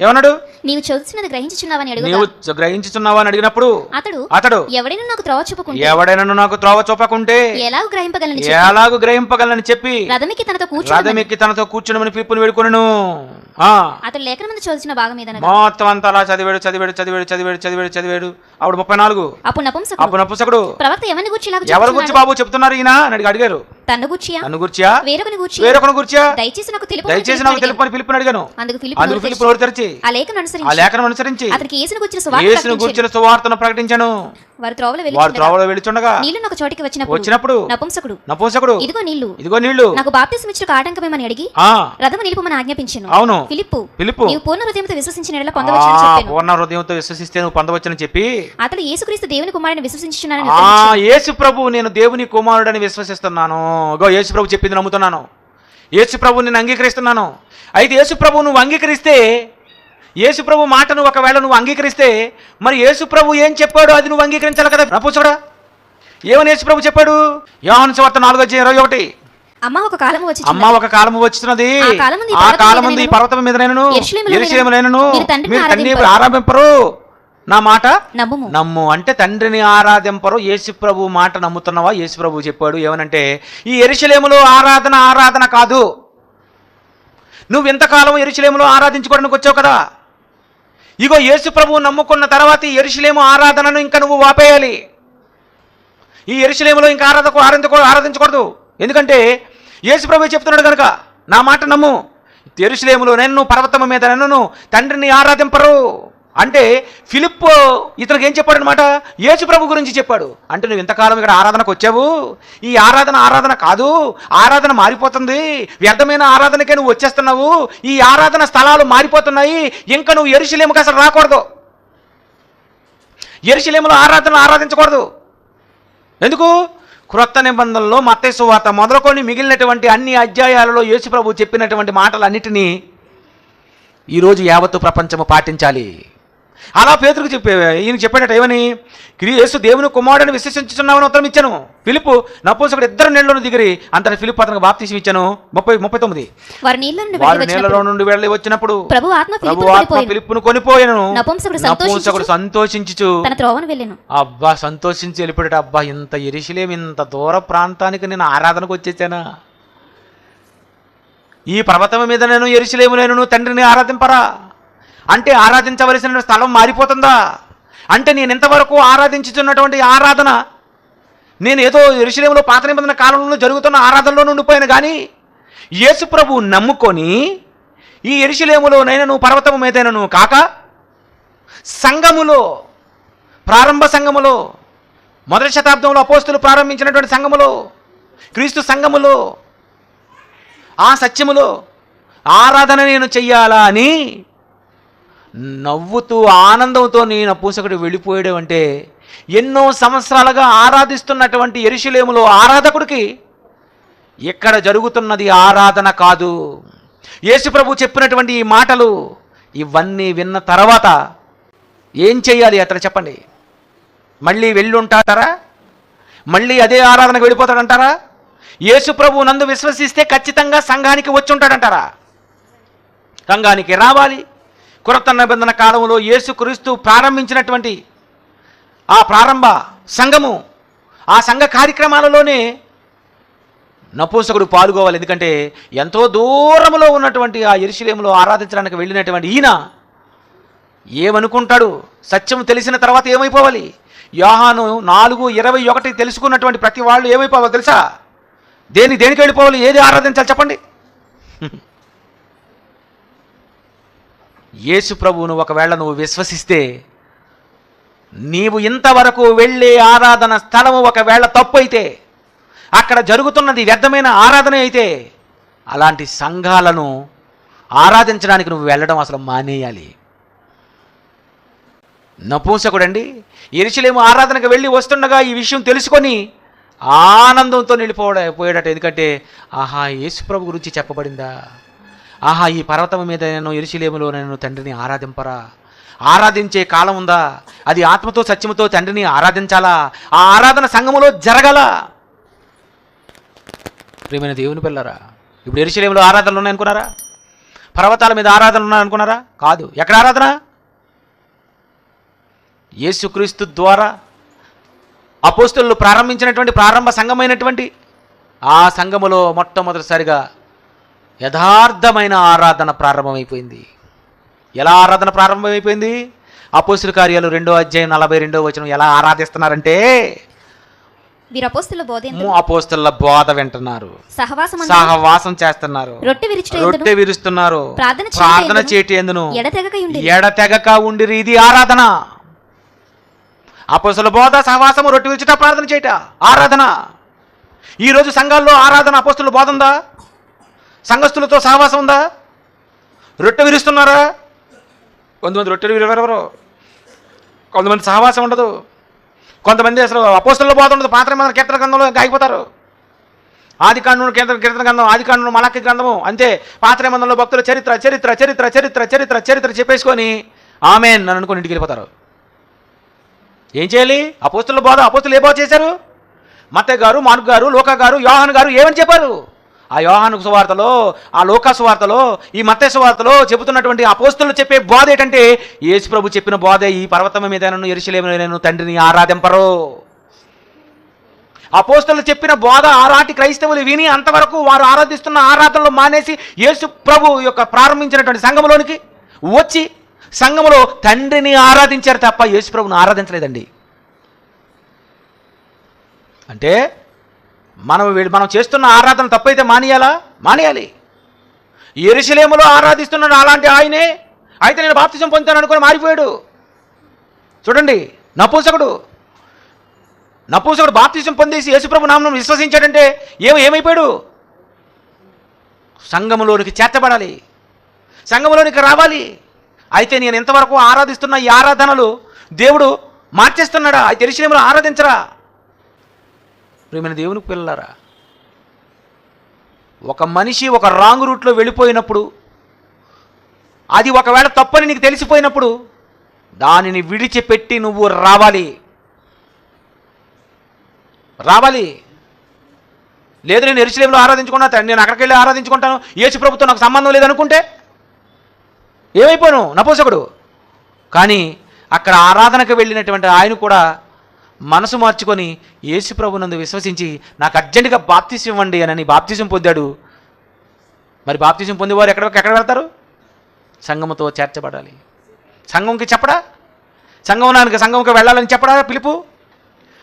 ఏమన్నాడు? నీవు చదువుతున్నది గ్రహించుచున్నావని అడుగుతా. నీవు చ- గ్రహించుచున్నావా అని అడిగినప్పుడు అతడు అతడు ఎవడైనా నాకు త్రోవ చూపుకుంటే ఎవడైనా నాకు త్రోవ చూపకుంటే ఎలాగ గ్రహింపగలని ఎలాగూ గ్రహింపగలని చెప్పి రథమికి తనతో కూర్చో రథమెక్కి తనతో కూర్చుని వేడుకొనను. ఆ. అతడు లేఖన మంది చదువుతున్న భాగం ఏదనగా? మొత్తం అంతా అలా చదివాడు చదివాడు చదివాడు చదివాడు చదివాడు చదివాడు. ఆవిడ ముప్పై నాలుగు. అప్పుడు నపుంసకుడు. అప్పుడు నపుసకుడు. ప్రవక్త ఎవరిని గురించి ఎవరి గురించి? బాబు చెప్తున్నారు ఈయన? అని అడిగి అడిగారు. తన్ను గుర్చియా? గుర్చియా? వేరొకని గుర్చి వేరొకరి గుర్చియా? దయచేసి నాకు తెలుపు దయచేసి నాకు తెలుపని పిలుపుని అడిగాను. అందుకు అందుకు పిలుపు నోరు తెరిచి. ఆ లేఖను ఆ అనుసరించి లేఖనం అనుసరించి అతనికి యేసును గుర్చిన సువార్త యేసును ప్రకటించెను. గుర్చిన సువార్తను ప్రకటించాను. వారు త్రోవలో వారు నీళ్ళు ఒక చోటికి వచ్చినప్పుడు వచ్చినప్పుడు నపుంసకుడు నపూసకుడు ఇదిగో నీళ్ళు ఇదిగో నీళ్ళు నాకు బాప్తిసం ఆటంకమేమని అడిగి ఆ రథము నిలుపమని ఆజ్ఞాపించెను. అవును. ఫిలిప్పు పిలుపు నీవు పూర్ణ హృదయంతో విశ్వసించిన ఎడల ఆ, పొందవచ్చని చెప్పాను. పూర్ణ హృదయంతో విశ్వసిస్తే నువ్వు పొందవచ్చని చెప్పి అతడు యేసుక్రీస్తు దేవుని కుమారుని విశ్వసించున్నానని ఆ యేసు ప్రభు నేను దేవుని కుమారుడని విశ్వసిస్తున్నాను. గో యేసు ప్రభు చెప్పింది నమ్ముతున్నాను. యేసు నేను అంగీకరిస్తున్నాను. అయితే యేసు ప్రభు నువ్వు అంగీకరిస్తే యేసు ప్రభు మాటను ఒకవేళ నువ్వు అంగీకరిస్తే మరి యేసు ప్రభు ఏం చెప్పాడు అది నువ్వు అంగీకరించాలి కదా? నపుసుడా ఏమని యేసు ప్రభు చెప్పాడు? యోహాను సువార్త నాలుగు వచ్చి ఇరవై ఒకటి అమ్మ ఒక కాలం వచ్చి అమ్మ ఒక కాలము వచ్చినది. ఆ పర్వతం కాలమందు ఈ పర్వతం మీద నేను యెరూషలేములో ఎరుషలేములైనను మీరు తండ్రిని ఆరాధింపరు. నా మాట? నమ్ముము. నమ్ము. అంటే తండ్రిని ఆరాధింపరు యేసు ప్రభు మాట నమ్ముతున్నావా? యేసు ప్రభు చెప్పాడు. ఏమనంటే ఈ ఎరుషలేములో ఆరాధన ఆరాధన కాదు. నువ్వు ఎంతకాలం ఎరుషలేములో ఆరాధించుకోవడానికి వచ్చావు కదా? ఇగో యేసు ప్రభువు నమ్ముకున్న తర్వాత ఈ ఎరుషలేము ఆరాధనను ఇంకా నువ్వు వాపేయాలి. ఈ ఎరుషలేములో ఇంకా ఆరాధకు ఆరాధించకూ ఆరాధించకూడదు. ఎందుకంటే యేసు ప్రభు చెప్తున్నాడు కనుక నా మాట నమ్ము. ఎరుషలేములో నన్ను పర్వతము మీద నన్ను తండ్రిని ఆరాధింపరు. అంటే ఫిలిప్ ఇతనికి ఏం చెప్పాడనమాట? యేసు ప్రభు గురించి చెప్పాడు. అంటే నువ్వు ఇంతకాలం ఇక్కడ ఆరాధనకు వచ్చావు? ఈ ఆరాధన ఆరాధన కాదు. ఆరాధన మారిపోతుంది. వ్యర్థమైన ఆరాధనకే నువ్వు వచ్చేస్తున్నావు. ఈ ఆరాధన స్థలాలు మారిపోతున్నాయి. ఇంకా నువ్వు ఎరుషలేముకి అసలు రాకూడదు. ఎరుషలేములో ఆరాధన ఆరాధించకూడదు. ఎందుకు? క్రొత్త నిబంధనలో మత్తయి వార్త మొదలుకొని మిగిలినటువంటి అన్ని అధ్యాయాలలో యేసుప్రభు చెప్పినటువంటి మాటలన్నిటినీ ఈరోజు యావత్తు ప్రపంచము పాటించాలి. అలా పేదరికి చెప్పే ఈయన చెప్పాడట ఏమని? యేసు దేవుని కుమారుడని విశ్వసించుతున్నామని ఉత్తరం ఇచ్చాను. ఫిలిప్ నపోసకుడు ఇద్దరు నీళ్ళను దిగిరి అంతటి ఫిలిప్ అతనికి బాప్తీసం ఇచ్చాను. ముప్పై ముప్పై తొమ్మిది. వారు నీళ్ళలో వచ్చినప్పుడు నుండి వెళ్ళి వచ్చినప్పుడు ప్రభు ఆత్మ ఆత్మ కొనిపోయెను. నపుంసకుడు నపుంసకుడు సంతోషించుచు తన త్రోవను వెళ్ళాను. అబ్బా సంతోషించి వెళ్ళిపోయాడు అబ్బా ఇంత ఎరిశలేం ఇంత దూర ప్రాంతానికి నేను ఆరాధనకు వచ్చేసానా? ఈ పర్వతం మీద నేను ఎరిశలేము నేను తండ్రిని ఆరాధింపరా? అంటే ఆరాధించవలసిన స్థలం మారిపోతుందా? అంటే నేను ఇంతవరకు ఆరాధించుతున్నటువంటి ఆరాధన నేను ఏదో ఋషులేములో పాత నిబంధన కాలంలో జరుగుతున్న ఆరాధనలో ఉండిపోయాను. కానీ యేసు ప్రభు నమ్ముకొని ఈ ఎరుశలేములో నైనను పర్వతము మీదైనను కాక సంఘములో ప్రారంభ సంఘములో మొదటి శతాబ్దంలో అపోస్తులు ప్రారంభించినటువంటి సంఘములో క్రీస్తు సంఘములో ఆ సత్యములో ఆరాధన నేను చెయ్యాలా అని నవ్వుతూ ఆనందంతో నేను పూసకుడు వెళ్ళిపోయాడు అంటే ఎన్నో సంవత్సరాలుగా ఆరాధిస్తున్నటువంటి ఎరుషులేములో ఆరాధకుడికి ఇక్కడ జరుగుతున్నది ఆరాధన కాదు. యేసుప్రభు చెప్పినటువంటి ఈ మాటలు ఇవన్నీ విన్న తర్వాత ఏం చెయ్యాలి అతను చెప్పండి. మళ్ళీ వెళ్ళి ఉంటారా మళ్ళీ అదే ఆరాధనకు వెళ్ళిపోతాడంటారా? యేసుప్రభు నందు విశ్వసిస్తే ఖచ్చితంగా సంఘానికి వచ్చి ఉంటాడంటారా సంఘానికి రావాలి. కొరత నిబంధన కాలంలో యేసుక్రీస్తు ప్రారంభించినటువంటి ఆ ప్రారంభ సంఘము ఆ సంఘ కార్యక్రమాలలోనే నపూంసకుడు పాల్గొవాలి. ఎందుకంటే ఎంతో దూరంలో ఉన్నటువంటి ఆ ఎరుశలేములో ఆరాధించడానికి వెళ్ళినటువంటి ఈయన ఏమనుకుంటాడు? సత్యం తెలిసిన తర్వాత ఏమైపోవాలి? యోహాను నాలుగు ఇరవై ఒకటి తెలుసుకున్నటువంటి ప్రతి వాళ్ళు ఏమైపోవాలి తెలుసా? దేని దేనికి వెళ్ళిపోవాలి? ఏది ఆరాధించాలి చెప్పండి. యేసు ప్రభువును ఒకవేళ నువ్వు విశ్వసిస్తే నీవు ఇంతవరకు వెళ్ళే ఆరాధన స్థలము ఒకవేళ తప్పు అయితే అక్కడ జరుగుతున్నది వ్యర్థమైన ఆరాధన అయితే అలాంటి సంఘాలను ఆరాధించడానికి నువ్వు వెళ్ళడం అసలు మానేయాలి. నపూంసకుడండి ఎరుసలేము ఆరాధనకు వెళ్ళి వస్తుండగా ఈ విషయం తెలుసుకొని ఆనందంతో నిలిపోడ పోయాడట ఎందుకంటే ఆహా యేసు ప్రభు గురించి చెప్పబడిందా? ఆహా ఈ పర్వతం మీద నేను ఎరుసలేములో నేను తండ్రిని ఆరాధింపరా? ఆరాధించే కాలం ఉందా? అది ఆత్మతో సత్యముతో తండ్రిని ఆరాధించాలా? ఆ ఆరాధన సంఘములో జరగల? ప్రేమైన దేవుని పిల్లరా ఇప్పుడు ఎరుసలేములో ఆరాధనలు ఉన్నాయనుకున్నారా పర్వతాల మీద ఆరాధనలు ఉన్నాయనుకున్నారా కాదు. ఎక్కడ ఆరాధన? యేసుక్రీస్తు ద్వారా అపోస్తులు ప్రారంభించినటువంటి ప్రారంభ సంఘమైనటువంటి ఆ సంఘములో మొట్టమొదటిసారిగా యథార్థమైన ఆరాధన ప్రారంభమైపోయింది. ఎలా ఆరాధన ప్రారంభమైపోయింది? అపోస్తుల కార్యాలు రెండో అధ్యాయం నలభై రెండో వచనం ఎలా ఆరాధిస్తున్నారంటే వీరు అపోస్తుల అపోస్తుల బోధ వింటున్నారు. సహవాసం చేస్తున్నారు. రొట్టె విరుస్తున్నారు. ప్రార్థన ప్రార్థన ఎందును? ఎడతెగక ఉండి ఎడతెగక ఉండిరి. ఇది ఆరాధన. అపోసల బోధ సహవాసము రొట్టె విరుచుట ప్రార్థన చేయట ఆరాధన. ఈరోజు సంఘాల్లో ఆరాధన అపోస్తుల బోధ ఉందా? సంఘస్థులతో సహవాసం ఉందా? రొట్టె విరుస్తున్నారా? కొంతమంది రొట్టెలు విరవరెవరు కొంతమంది సహవాసం ఉండదు. కొంతమంది అసలు అపోస్తుల పోతుండదు ఉండదు. పాత్ర మన కీర్తన గ్రంథంలో ఇంకా ఆది కాండం కీర్తన కీర్తన గ్రంథం ఆది కాండం మలక్కి గ్రంథము. అంతే. పాత్ర మందంలో భక్తుల చరిత్ర చరిత్ర చరిత్ర చరిత్ర చరిత్ర చరిత్ర చెప్పేసుకొని ఆమె నన్ను అనుకుని ఇంటికి వెళ్ళిపోతారు. ఏం చేయాలి? అపోస్తుల బోధ అపోస్తులు ఏ బోధ చేశారు? మత్తయ్య గారు మానుక్ గారు లోక గారు యోహన్ గారు ఏమని చెప్పారు? ఆ యోహాను సువార్తలో ఆ లోకా సువార్తలో ఈ మత్తయ్య సువార్తలో చెబుతున్నటువంటి అపోస్తులు చెప్పే బోధ ఏంటంటే యేసు ప్రభు చెప్పిన బోధ ఈ పర్వతం మీద నన్ను ఎరుసలేము తండ్రిని ఆరాధింపరు. అపోస్తలు చెప్పిన బోధ ఆరాటి క్రైస్తవులు విని అంతవరకు వారు ఆరాధిస్తున్న ఆరాధనలు మానేసి యేసు ప్రభు యొక్క ప్రారంభించినటువంటి సంఘములోనికి వచ్చి సంఘములో తండ్రిని ఆరాధించారు తప్ప యేసు ప్రభుని ఆరాధించలేదండి. అంటే మనం మనం చేస్తున్న ఆరాధన తప్పైతే మానేయాలా? మానేయాలి. ఎరుసలేములో ఆరాధిస్తున్నాడు అలాంటి ఆయనే. అయితే నేను బాప్తిజం పొందుతాను అనుకుని మారిపోయాడు. చూడండి నపూంసకుడు. నపూంసకుడు బాప్తిజం పొందేసి యేసుప్రభు నామం విశ్వసించాడంటే ఏమో ఏమైపోయాడు? సంఘములోనికి చేర్చబడాలి. సంఘములోనికి రావాలి. అయితే నేను ఇంతవరకు ఆరాధిస్తున్న ఈ ఆరాధనలు దేవుడు మార్చేస్తున్నాడా? అయితే ఎరుసలేములో ఆరాధించరా? ప్రేమైన దేవునికి పిల్లలారా ఒక మనిషి ఒక రాంగ్ రూట్లో వెళ్ళిపోయినప్పుడు అది ఒకవేళ తప్పని నీకు తెలిసిపోయినప్పుడు దానిని విడిచిపెట్టి నువ్వు రావాలి. రావాలి. లేదు నేను ఎరుసలేములో ఆరాధించుకున్నా నేను అక్కడికి వెళ్ళి ఆరాధించుకుంటాను ఏసు ప్రభుత్వం నాకు సంబంధం లేదనుకుంటే ఏమైపోను నపోసకుడు. కానీ అక్కడ ఆరాధనకు వెళ్ళినటువంటి ఆయన కూడా మనసు మార్చుకొని యేసుప్రభునందు విశ్వసించి నాకు అర్జెంటుగా బాప్తిసం ఇవ్వండి అని బాప్తిసం పొందాడు. మరి బాప్తిసం పొందేవారు ఎక్కడ ఎక్కడ వెళ్తారు? సంఘముతో చేర్చబడాలి. సంఘంకి చెప్పడా? సంఘం నానికి సంఘంకి వెళ్ళాలని చెప్పడా పిలుపు?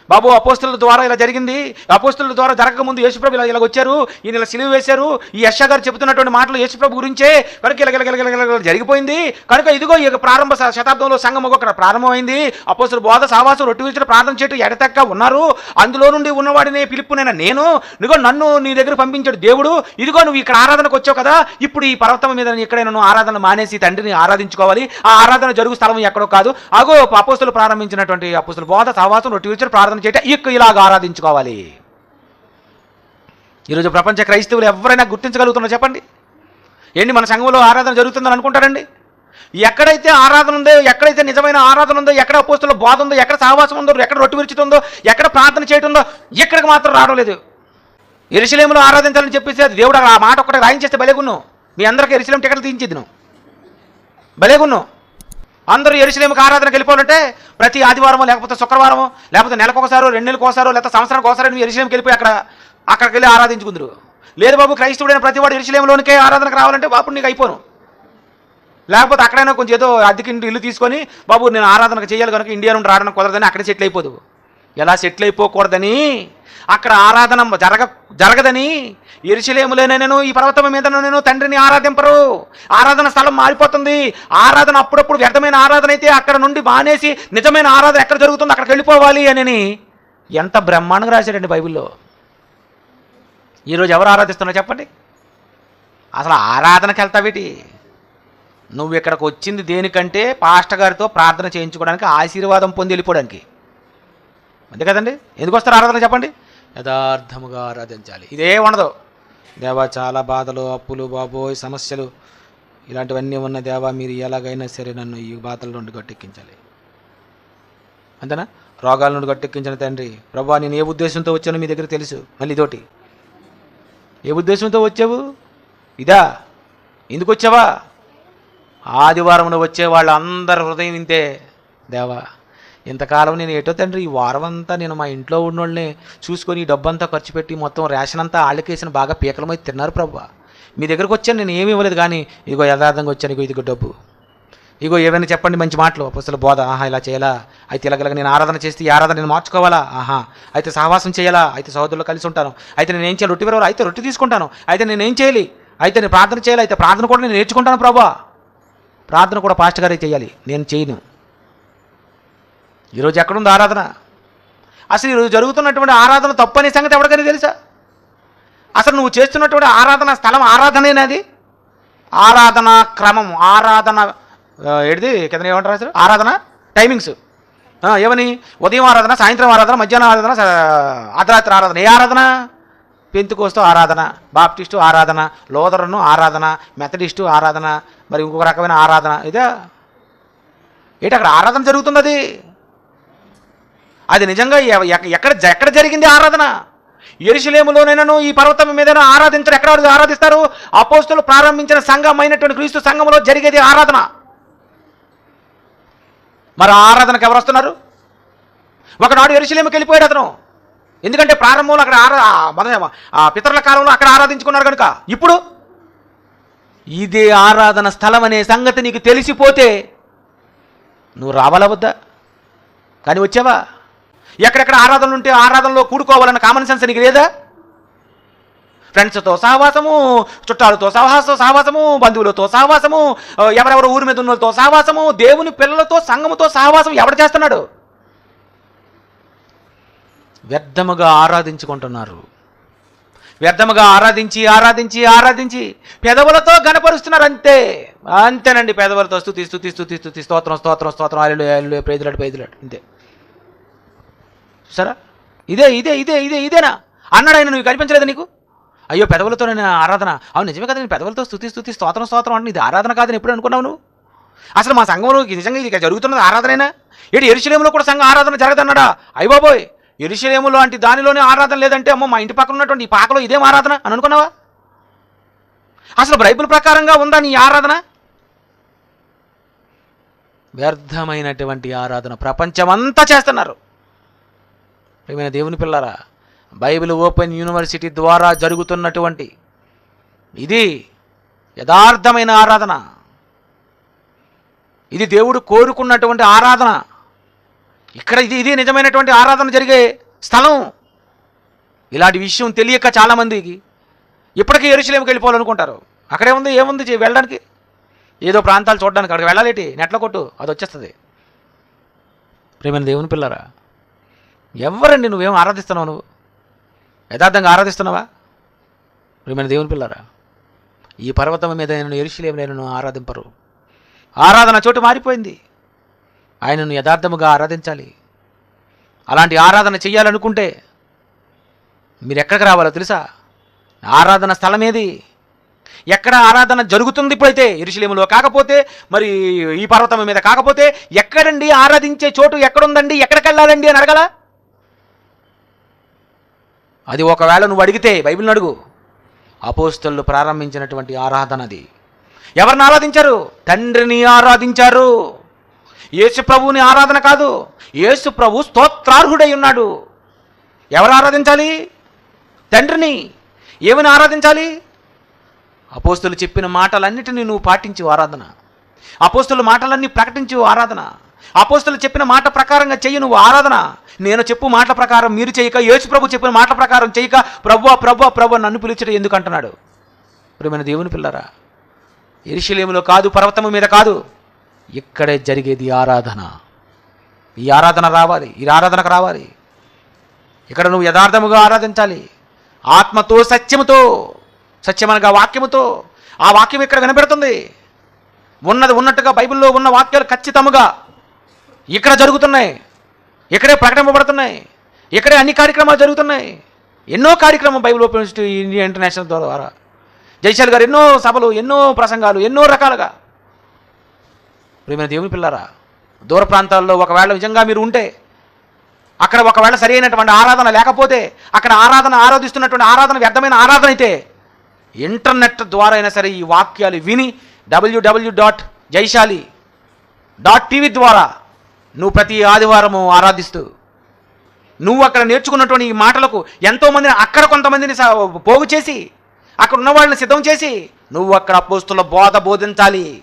బాబు అపోస్తుల ద్వారా ఇలా జరిగింది. అపోస్తుల ద్వారా జరగకముందు యేసుప్రభు ఇలా ఇలా వచ్చారు ఈయన ఇలా సిలువ వేశారు. ఈ యశ గారు చెబుతున్నటువంటి మాటలు యేసుప్రభు గురించే. కనుక ఇలా జరిగిపోయింది. కనుక ఇదిగో ఈ ప్రారంభ శతాబ్దంలో సంఘం ఒక ప్రారంభమైంది. అపోస్తుల బోధ సావాసం రొట్టి విడిచిన ప్రార్థన చేయటం ఎడతెక్క ఉన్నారు. అందులో నుండి ఉన్నవాడిని పిలుపునైనా నేను ఇదిగో నన్ను నీ దగ్గర పంపించాడు దేవుడు. ఇదిగో నువ్వు ఇక్కడ ఆరాధనకు వచ్చావు కదా. ఇప్పుడు ఈ పర్వతం మీద ఎక్కడైనా నువ్వు ఆరాధన మానేసి తండ్రిని ఆరాధించుకోవాలి. ఆ ఆరాధన జరుగు స్థలం ఎక్కడో కాదు. అగో అపోస్తులు ప్రారంభించినటువంటి అపోస్తుల బోధ సావాసం రొట్టి విడిచిన ప్రార్థన చేయటం ఇక్ ఇలాగ ఆరాధించుకోవాలి. ఈరోజు ప్రపంచ క్రైస్తవులు ఎవరైనా గుర్తించగలుగుతున్నారో చెప్పండి. ఏంటి మన సంఘంలో ఆరాధన జరుగుతుందని అనుకుంటారండి? ఎక్కడైతే ఆరాధన ఉందో ఎక్కడైతే నిజమైన ఆరాధన ఉందో ఎక్కడ అపోస్తుల బోధ ఉందో ఎక్కడ సహవాసం ఉందో ఎక్కడ రొట్టి విరుచుతుందో ఎక్కడ ప్రార్థన చేయటం ఉందో ఎక్కడికి మాత్రం రావడం లేదు ఎరుసలేములో ఆరాధించాలని చెప్పేసి అది దేవుడు ఆ మాట ఒక్కటి రాయించేస్తే బలేగున్నావు మీ అందరికీ ఎరుసలేం టికెట్లు తీయించేది నువ్వు బలేగున్ను అందరూ ఎరుసలేముకి ఆరాధనకి వెళ్ళిపోవాలంటే ప్రతి ఆదివారం లేకపోతే శుక్రవారం లేకపోతే నెలకు ఒకసారో రెండు నెలలకు ఒకసారో లేకపోతే సంవత్సరానికి ఒకసారి నువ్వు ఎరుసలేంకి వెళ్ళిపోయి అక్కడ అక్కడికి వెళ్ళి ఆరాధించుకుందరు. లేదు బాబు క్రైస్తవుడైన ప్రతి వాడు ఎరుసలేంలోనికే ఆరాధనకు రావాలంటే బాబు నీకు అయిపోను. లేకపోతే అక్కడైనా కొంచెం ఏదో అద్దెకి ఇంటి ఇల్లు తీసుకొని బాబు నేను ఆరాధనకు చేయాలి కనుక ఇండియా నుండి రావడానికి కుదరదని అక్కడే సెటిల్ అయిపోదు. ఎలా సెటిల్ అయిపోకూడదని? అక్కడ ఆరాధన జరగ జరగదని ఎరుసలేములోనే నేను ఈ పర్వతం మీద నేను తండ్రిని ఆరాధింపరు. ఆరాధన స్థలం మారిపోతుంది. ఆరాధన అప్పుడప్పుడు వ్యర్థమైన ఆరాధన అయితే అక్కడ నుండి మానేసి నిజమైన ఆరాధన ఎక్కడ జరుగుతుందో అక్కడికి వెళ్ళిపోవాలి అని ఎంత బ్రహ్మాండంగా రాశాడండి బైబిల్లో. ఈరోజు ఎవరు ఆరాధిస్తున్నారు చెప్పండి. అసలు ఆరాధనకి వెళ్తావేటి నువ్వు ఇక్కడికి వచ్చింది దేనికంటే పాస్టర్ గారితో ప్రార్థన చేయించుకోవడానికి ఆశీర్వాదం పొంది వెళ్ళిపోవడానికి. అంతే కదండి? ఎందుకు వస్తారు ఆరాధన చెప్పండి? యథార్థముగా ఆరాధించాలి. ఇదే ఉండదు. దేవా చాలా బాధలు అప్పులు బాబోయ్ సమస్యలు ఇలాంటివన్నీ ఉన్న దేవా మీరు ఎలాగైనా సరే నన్ను ఈ బాధల నుండి గట్టెక్కించాలి. అంతేనా? రోగాల నుండి గట్టెక్కించిన తండ్రి ప్రభా నేను ఏ ఉద్దేశంతో వచ్చానో మీ దగ్గర తెలుసు మళ్ళీ ఇదోటి ఏ ఉద్దేశంతో వచ్చావు? ఇదా. ఎందుకు వచ్చావా? ఆదివారం వచ్చే వాళ్ళందరి హృదయం ఇంతే దేవా. ఇంతకాలం నేను ఏటో తండ్రి ఈ వారం అంతా నేను మా ఇంట్లో ఉన్నోళ్ళని చూసుకొని ఈ డబ్బంతా ఖర్చు పెట్టి మొత్తం రేషన్ అంతా ఆళ్ళకేసిన బాగా పీకలమై తిన్నారు ప్రభు. మీ దగ్గరకు వచ్చాను నేను ఏమి ఇవ్వలేదు కానీ ఇగో యథార్థంగా వచ్చాను ఇగో ఇదిగో డబ్బు. ఇగో ఏమైనా చెప్పండి మంచి మాటలు. అసలు బోధ ఆహా ఇలా చేయాలా? అయితే ఇలాగలగ నేను ఆరాధన చేస్తే ఈ ఆరాధన నేను మార్చుకోవాలా? ఆహా అయితే సహవాసం చేయాలా? అయితే సహోదరులు కలిసి ఉంటాను. అయితే నేను ఏం చేయాలి? రొట్టె విరవాలి అయితే రొట్టి తీసుకుంటాను. అయితే నేను ఏం చేయాలి? అయితే నేను ప్రార్థన చేయాలి? అయితే ప్రార్థన కూడా నేను నేర్చుకుంటాను ప్రభా. ప్రార్థన కూడా పాస్ట్ గారే చేయాలి. నేను చేయను. ఈరోజు ఎక్కడుంది ఆరాధన? అసలు ఈరోజు జరుగుతున్నటువంటి ఆరాధన తప్పు అనే సంగతి ఎవరికైనా తెలుసా? అసలు నువ్వు చేస్తున్నటువంటి ఆరాధన స్థలం ఆరాధనేనది ఆరాధన క్రమం ఆరాధన ఏడిది? కింద ఏమంటారు అసలు ఆరాధన టైమింగ్స్. ఏమని? ఉదయం ఆరాధన సాయంత్రం ఆరాధన మధ్యాహ్నం ఆరాధన అర్ధరాత్రి ఆరాధన. ఏ ఆరాధన? పెంతుకోస్తూ ఆరాధన బాప్టిస్టు ఆరాధన లోదరను ఆరాధన మెథడిస్టు ఆరాధన మరి ఇంకొక రకమైన ఆరాధన. ఇదే? ఏంటి అక్కడ ఆరాధన జరుగుతుంది అది నిజంగా ఎక్కడ ఎక్కడ జరిగింది ఆరాధన? ఎరుసలేములోనైనాను ఈ పర్వతం మీద ఆరాధించరు ఎక్కడ ఆరాధిస్తారు? అపోస్తులు ప్రారంభించిన సంఘమైనటువంటి క్రీస్తు సంఘంలో జరిగేది ఆరాధన. మరి ఆరాధనకు ఎవరు వస్తున్నారు? ఒకనాడు ఎరుసలేముకి వెళ్ళిపోయాడు అతను. ఎందుకంటే ప్రారంభంలో అక్కడ ఆరా ఆ ఆ పితరుల కాలంలో అక్కడ ఆరాధించుకున్నారు కనుక. ఇప్పుడు? ఇదే ఆరాధన స్థలం అనే సంగతి నీకు తెలిసిపోతే నువ్వు రావాలా వద్దా? కానీ వచ్చావా? ఎక్కడెక్కడ ఆరాధనలు ఉంటే ఆరాధనలో కూడుకోవాలన్న కామన్ సెన్స్ నీకు లేదా? ఫ్రెండ్స్తో సహవాసము చుట్టాలతో సహవాస సహవాసము బంధువులతో సహవాసము ఎవరెవరు ఊరి మీద ఉన్నతో సహవాసము దేవుని పిల్లలతో సంఘముతో సహవాసం ఎవడు చేస్తున్నాడు? వ్యర్థముగా ఆరాధించుకుంటున్నారు. వ్యర్థముగా ఆరాధించి ఆరాధించి ఆరాధించి పెదవులతో గనపరుస్తున్నారు అంతే. అంతేనండి పెదవులతో స్థుతి స్థుతి స్థుతి స్థుతి స్తోత్రం స్తోత్రం స్తోత్రం. అల్లు అల్లు పేదలాడు పేదలాడు అంతే. సరే? ఇదే ఇదే ఇదే ఇదే ఇదేనా? అన్నాడు ఆయన నువ్వు కనిపించలేదు నీకు? అయ్యో పెదవులతో నేను ఆరాధన. అవును నిజమే కదా నేను పెదవులతో స్థుతి స్థుతి స్తోత్రం స్తోత్రం అంటే ఇది ఆరాధన కాదని ఎప్పుడు అనుకున్నావు నువ్వు? అసలు మా సంఘంలో నిజంగా ఇది జరుగుతున్నది ఆరాధనైనా? ఏడు ఎరుశలేములో కూడా సంఘం ఆరాధన జరగదన్నాడా? అయ్యబాబోయ్ ఎరుశలేము లాంటి దానిలోనే ఆరాధన లేదంటే అమ్మో మా ఇంటి పక్కన ఉన్నటువంటి ఈ పాకలో ఇదేం ఆరాధన అని అనుకున్నావా? అసలు బైబిల్ ప్రకారంగా ఉందా నీ ఆరాధన? వ్యర్థమైనటువంటి ఆరాధన ప్రపంచమంతా చేస్తున్నారు. ప్రియమైన దేవుని పిల్లరా బైబిల్ ఓపెన్ యూనివర్సిటీ ద్వారా జరుగుతున్నటువంటి ఇది యథార్థమైన ఆరాధన. ఇది దేవుడు కోరుకున్నటువంటి ఆరాధన. ఇక్కడ ఇది ఇది నిజమైనటువంటి ఆరాధన జరిగే స్థలం. ఇలాంటి విషయం తెలియక చాలామందికి ఇప్పటికీ ఎరుసలేమికి వెళ్ళిపోవాలనుకుంటారు. అక్కడే ఉంది ఏముంది వెళ్ళడానికి? ఏదో ప్రాంతాలు చూడడానికి అక్కడికి వెళ్ళాలేటి? నెట్లో కొట్టు అది వచ్చేస్తుంది. ప్రేమైన దేవుని పిల్లరా ఎవరండి నువ్వేం ఆరాధిస్తున్నావు నువ్వు? యథార్థంగా ఆరాధిస్తున్నావా? ప్రియమైన దేవుని పిల్లరా ఈ పర్వతం మీద నేను ఎరుశలేములైనను ఆరాధింపరు. ఆరాధన చోటు మారిపోయింది. ఆయనను యథార్థముగా ఆరాధించాలి. అలాంటి ఆరాధన చెయ్యాలనుకుంటే మీరు ఎక్కడికి రావాలో తెలుసా? ఆరాధన స్థలం ఏది ఎక్కడ ఆరాధన జరుగుతుంది ఇప్పుడైతే? ఇరుషులేములో కాకపోతే మరి ఈ పర్వతం మీద కాకపోతే ఎక్కడండి ఆరాధించే చోటు ఎక్కడుందండి? ఎక్కడికి వెళ్ళాలండి అని అడగలా? అది ఒకవేళ నువ్వు అడిగితే బైబిల్ని అడుగు. అపోస్తలు ప్రారంభించినటువంటి ఆరాధన అది. ఎవరిని ఆరాధించారు? తండ్రిని ఆరాధించారు. యేసు ప్రభువుని ఆరాధన కాదు. యేసు ప్రభు స్తోత్రార్హుడై ఉన్నాడు. ఎవరు ఆరాధించాలి? తండ్రిని. ఏమని ఆరాధించాలి? అపోస్తులు చెప్పిన మాటలన్నిటినీ నువ్వు పాటించు ఆరాధన. అపోస్తుల మాటలన్నీ ప్రకటించు ఆరాధన. అపోస్తులు చెప్పిన మాట ప్రకారంగా చెయ్యి నువ్వు ఆరాధన. నేను చెప్పు మాట ప్రకారం మీరు చేయక యేసు ప్రభు చెప్పిన మాట ప్రకారం చేయక ప్రభు ప్రభు ప్రభు నన్ను పిలిచడం ఎందుకు అంటున్నాడు ప్రియమైన దేవుని పిల్లరా ఎరిశిలేములో కాదు పర్వతము మీద కాదు ఇక్కడే జరిగేది ఆరాధన. ఈ ఆరాధన రావాలి ఈ ఆరాధనకు రావాలి. ఇక్కడ నువ్వు యథార్థముగా ఆరాధించాలి. ఆత్మతో సత్యముతో సత్యమనగా వాక్యముతో. ఆ వాక్యం ఇక్కడ వినబెడుతుంది. ఉన్నది ఉన్నట్టుగా బైబిల్లో ఉన్న వాక్యాలు ఖచ్చితముగా ఇక్కడ జరుగుతున్నాయి. ఇక్కడే ప్రకటింపబడుతున్నాయి. ఇక్కడే అన్ని కార్యక్రమాలు జరుగుతున్నాయి. ఎన్నో కార్యక్రమం Bible open university India international ద్వారా జైశాల్ గారు ఎన్నో సభలు ఎన్నో ప్రసంగాలు ఎన్నో రకాలుగా. ప్రేమైన దేవుని పిల్లరా దూర ప్రాంతాల్లో ఒకవేళ నిజంగా మీరు ఉంటే అక్కడ ఒకవేళ సరైనటువంటి ఆరాధన లేకపోతే అక్కడ ఆరాధన ఆరాధిస్తున్నటువంటి ఆరాధన వ్యర్థమైన ఆరాధన అయితే ఇంటర్నెట్ ద్వారా అయినా సరే ఈ వాక్యాలు విని W W dot Jaishali dot TV ద్వారా నువ్వు ప్రతి ఆదివారము ఆరాధిస్తూ నువ్వు అక్కడ నేర్చుకున్నటువంటి ఈ మాటలకు ఎంతోమందిని అక్కడ కొంతమందిని స- పోగు చేసి అక్కడ ఉన్న వాళ్ళని సిద్ధం చేసి నువ్వు అక్కడ అపోస్తుల బోధ బోధించాలి.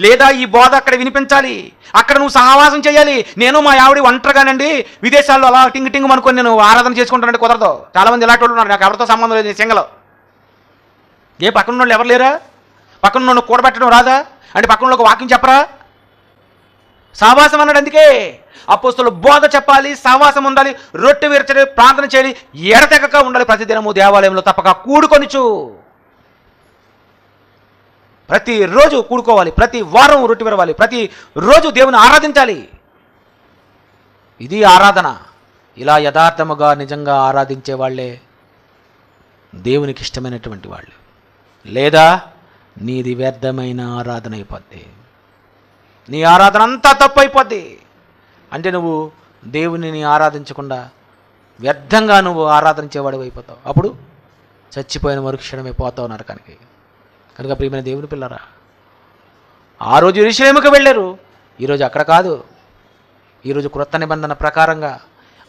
లేదా ఈ బోధ అక్కడ వినిపించాలి. అక్కడ నువ్వు సహవాసం చేయాలి. నేను మా ఆవిడ ఒంటరిగానండి. విదేశాల్లో అలా టింగ్ టింగ్ అనుకొని నేను ఆరాధన చేసుకుంటానంటే కుదరదు. చాలామంది ఇలాంటి వాళ్ళు ఉన్నారు. నాకు ఎవరితో సంబంధం లేదు. సింగలో. ఏ పక్కన ఉన్న వాళ్ళు ఎవరు లేరా? పక్కన నన్ను కూడబెట్టడం రాదా? అంటే పక్కన వాళ్ళకి వాక్యం చెప్పరా? సహవాసం అన్నాడు అందుకే. అపోస్తులు బోధ చెప్పాలి సహవాసం ఉండాలి రొట్టె విరచడి ప్రార్థన చేయాలి ఎడతెగక ఉండాలి ప్రతిదినము దేవాలయంలో తప్పక కూడుకొనిచు. ప్రతిరోజు కూడుకోవాలి ప్రతి వారం రొట్టె విరవాలి ప్రతి రోజు దేవుని ఆరాధించాలి. ఇది ఆరాధన. ఇలా యథార్థముగా నిజంగా ఆరాధించే వాళ్ళే దేవునికి ఇష్టమైనటువంటి వాళ్ళు. లేదా నీది వ్యర్థమైన ఆరాధన అయిపోద్ది. నీ ఆరాధన అంతా తప్పు అయిపోద్ది అంటే నువ్వు దేవునిని ఆరాధించకుండా వ్యర్థంగా నువ్వు ఆరాధించేవాడు అయిపోతావు. అప్పుడు చచ్చిపోయిన మరుక్షణమే పోతావు నరకానికి కనుక. ప్రియమైన దేవుని పిల్లరా ఆ రోజు ఇరుషలేముకు వెళ్ళారు. ఈరోజు అక్కడ కాదు. ఈరోజు క్రొత్త నిబంధన ప్రకారంగా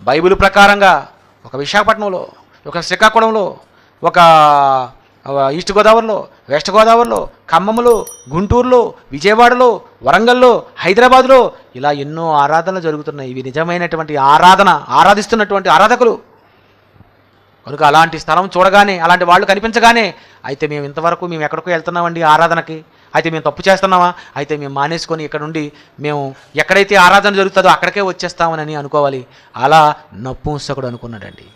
బైబిల్ ప్రకారంగా ఒక విశాఖపట్నంలో ఒక శ్రీకాకుళంలో ఒక ఈస్ట్ గోదావరిలో వెస్ట్ గోదావరిలో ఖమ్మంలో గుంటూరులో విజయవాడలో వరంగల్లో హైదరాబాదులో ఇలా ఎన్నో ఆరాధనలు జరుగుతున్నాయి. ఇవి నిజమైనటువంటి ఆరాధన ఆరాధిస్తున్నటువంటి ఆరాధకులు. కనుక అలాంటి స్థలం చూడగానే అలాంటి వాళ్ళు కనిపించగానే అయితే మేము ఇంతవరకు మేము ఎక్కడికో వెళ్తున్నామండి ఆరాధనకి. అయితే మేము తప్పు చేస్తున్నామా? అయితే మేము మానేసుకొని ఇక్కడ నుండి మేము ఎక్కడైతే ఆరాధన జరుగుతుందో అక్కడికే వచ్చేస్తామని అనుకోవాలి. అలా నపుంసకుడు అనుకున్నాడండి.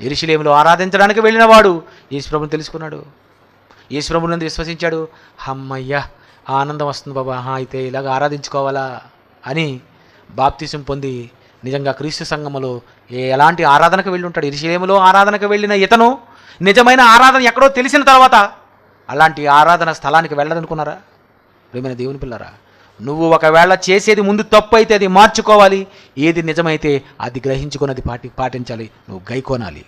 ఎరిశిలేములో ఆరాధించడానికి వెళ్ళినవాడు వాడు తెలుసుకున్నాడు. యేసుప్రభుని విశ్వసించాడు. హమ్మయ్యా ఆనందం వస్తుంది బాబా. అయితే ఇలాగ ఆరాధించుకోవాలా అని బాప్తిసం పొంది నిజంగా క్రీస్తు సంఘములో ఏ ఎలాంటి ఆరాధనకు వెళ్ళి ఉంటాడు ఇరిశిలేములో ఆరాధనకు వెళ్ళిన ఇతను నిజమైన ఆరాధన ఎక్కడో తెలిసిన తర్వాత అలాంటి ఆరాధన స్థలానికి వెళ్ళదనుకున్నారా? ప్రేమైన దేవుని పిల్లరా నువ్వు ఒకవేళ చేసేది ముందు తప్పు అయితే అది మార్చుకోవాలి. ఏది నిజమైతే అది గ్రహించుకొని అది పాటి పాటించాలి. నువ్వు గైకోనాలి.